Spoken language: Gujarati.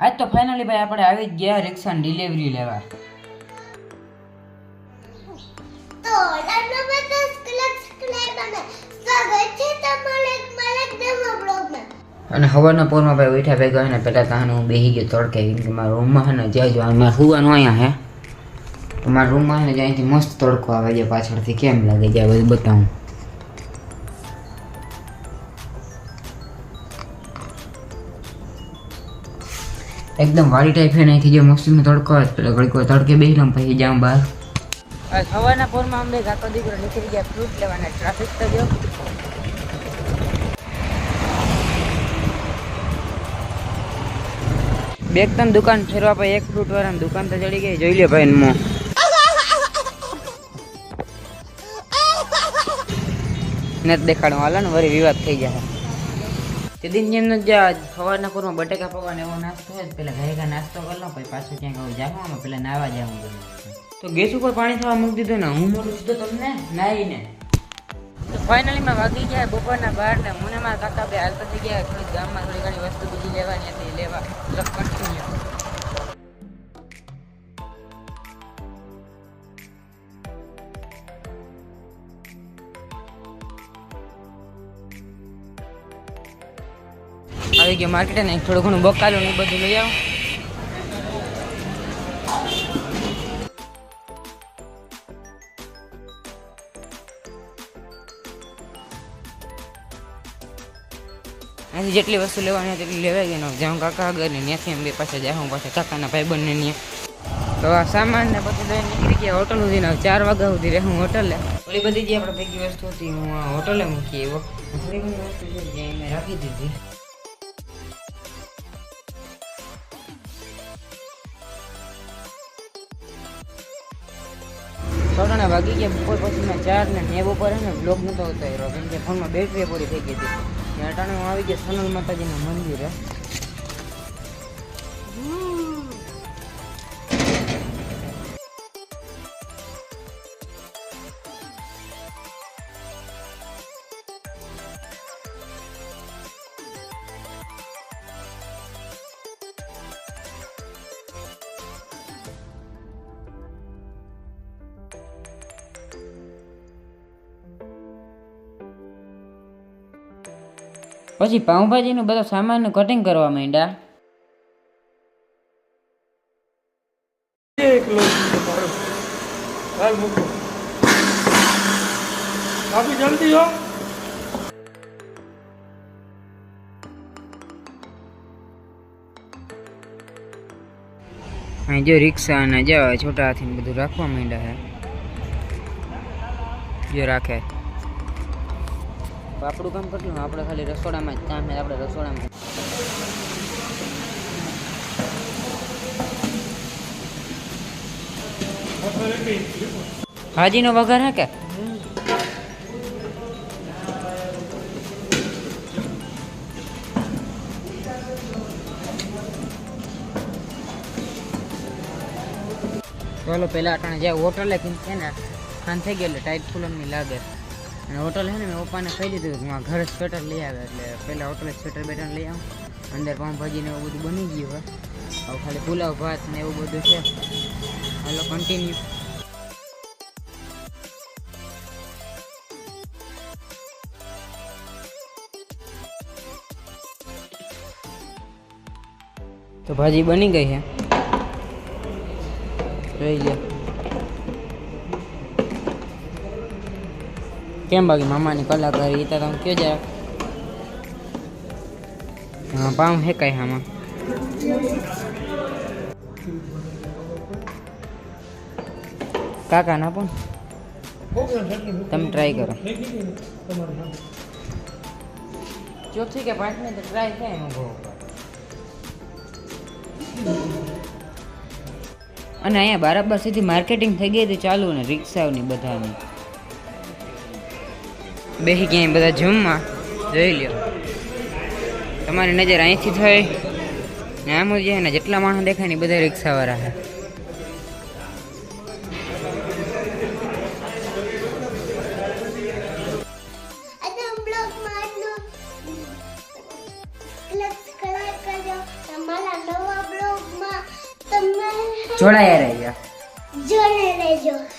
આજ તો ફાઇનલી ભાઈ આપણે આવી જ ગયા રિક્ષાની ડિલિવરી લેવા. તો રામનો બધા સબસ્ક્રાઇબરને સ્વાગત છે તમારે મારા નવા બ્લોગમાં અને હવાના પોરમાં ભાઈ ઉઠ્યા ભેગા હોય ને પહેલાં ત્યાં હું બેસી ગયો તડકે. કેમ કે મારા રૂમમાં હે ને જ્યાં જો મારે સુવાનું અહીંયા હે. તો મારા રૂમમાં હે ને જ્યાંથી મસ્ત તડકો આવે છે પાછળથી. કેમ લાગે છે આ બધું બતાવું? એકદમ વાળી ટાઈપ છે અહીંથી જે મસ્તીનો તડકો જ પેલો ઘડીકો તડકે બેસી લઉં પછી જાઉં બહાર. સવારના પોરમાં અમે કાકો દીકરો નીકળી ગયા ફ્રૂટ લેવાના ટ્રાફિક તો જો. બે ત્રણ દુકાન ફેરવા પછી એક ફ્રૂટ વાળાની દુકાન તો ચડી ગઈ જોઈ લે ભાઈ મો. ને દેખાડો હાલો ને વળી વિવાદ થઈ જાય. તે દિન જેમ સવારના પૂરમાં બટેકા પકવાને એવો નાસ્તો હોય પેલા ઘરે નાસ્તો કરી લો, પછી પાછું ક્યાંક આવું જાઉં પહેલાં નાવા જાઉં બધું. તો ગેસ ઉપર પાણી થવા મૂકી દીધું ને, હું મોટું સીધો તમને નાહીને. તો ફાઇનલી માં વાગી ગયા, બપોરના બહાર ને હું મારા કાકા બે હાલતા થઈ ગયા થોડી ગામમાં થોડી ઘણી વસ્તુ બીજી લેવાની હતી, લેવા. કન્ટિન્યુ આવી ગયો માર્કેટ ને થોડું ઘણું બકાલું ને બધું લઈ આવો. અહીંથી જેટલી વસ્તુ લેવાની હતી એટલી લેવાઈ ગઈ જાઉં કાકા આગળ ને ત્યાંથી એમ બે પાસે જાઉં પાછા કાકાના ભાઈ બંને ત્યાં. તો આ સામાન ને બધું લઈને નીકળી ગયા હોટલ સુધીના ચાર વાગ્યા સુધી રહે હું હોટલે. ઓલી બધી જે આપણે ભેગી વસ્તુ હતી, હું હોટલે મૂકી એવો થોડી બધી વસ્તુ રાખી દીધી. થોડાના વાગી ગયા, બપોર પછી મેં ચાર ને ને બપોર હે ને બ્લોક નતો ઉતાર્યો કેમ કે ફોનમાં બેટરી પૂરી થઈ ગઈ હતી. અટાણે હું આવી ગયા સોનલ માતાજીના મંદિરે. પછી પાઉંભાજીનું બધો સામાનનું કટિંગ કરવા માંડ્યા. એક કિલો હાલ મૂકો. કાફી જલ્દી હો. અહીં જો રિક્ષા અને જો છોટા હાથીને બધું રાખવા માંડ્યા છે. જો રાખે. તો આપણું કામ કેટલું આપણે ખાલી રસોડામાં જ કામ છે, આપણે રસોડામાં હાજીનો વઘાર હે કે? ચાલો પેલા અટાણે જે હોટલે કેમ છે ને ખાન થઈ ગયો એટલે ટાઈટ ફૂલમની લાગે. અને હોટલ છે ને મેં પપ્પાને કહી દીધું કે મારા ઘરે સ્વેટર લઈ આવે એટલે પહેલાં હોટલે સ્વેટર બેટર લઈ આવું. અંદર પાઉંભાજી ને એવું બધું બની ગયું હવે હવે ખાલી પુલાવ, ભાત ને એવું બધું છે. હાલો કન્ટિન્યુ તો ભાજી બની ગઈ છે. જોઈ લે કેમ બાકી મામાની કલાકારી એ તમે કયો જરાક? હા પાઉં હે કઈ આમાં કાકા ના પણ? તમે ટ્રાય કરો. ચોથી કે પાંચમી તો ટ્રાય થાય એમાં ભાવ અને અહીંયા બરાબર સીધી માર્કેટિંગ થઈ ગઈ હતી ચાલુ ને રિક્ષાઓની બધાની. બેસી ક્યાંય બધા જમવા. જોઈ લ્યો. તમારી નજર અહીંથી થઈ. ને આમ જ જાય ને જેટલા માણસો દેખાય ને એ બધા રિક્ષાવાળા છે. અને બ્લોગમાં આટલું સબસ્ક્રાઇબ કરજો તમારા નવા જોડાયા રહેજો. જોડે રહેજો.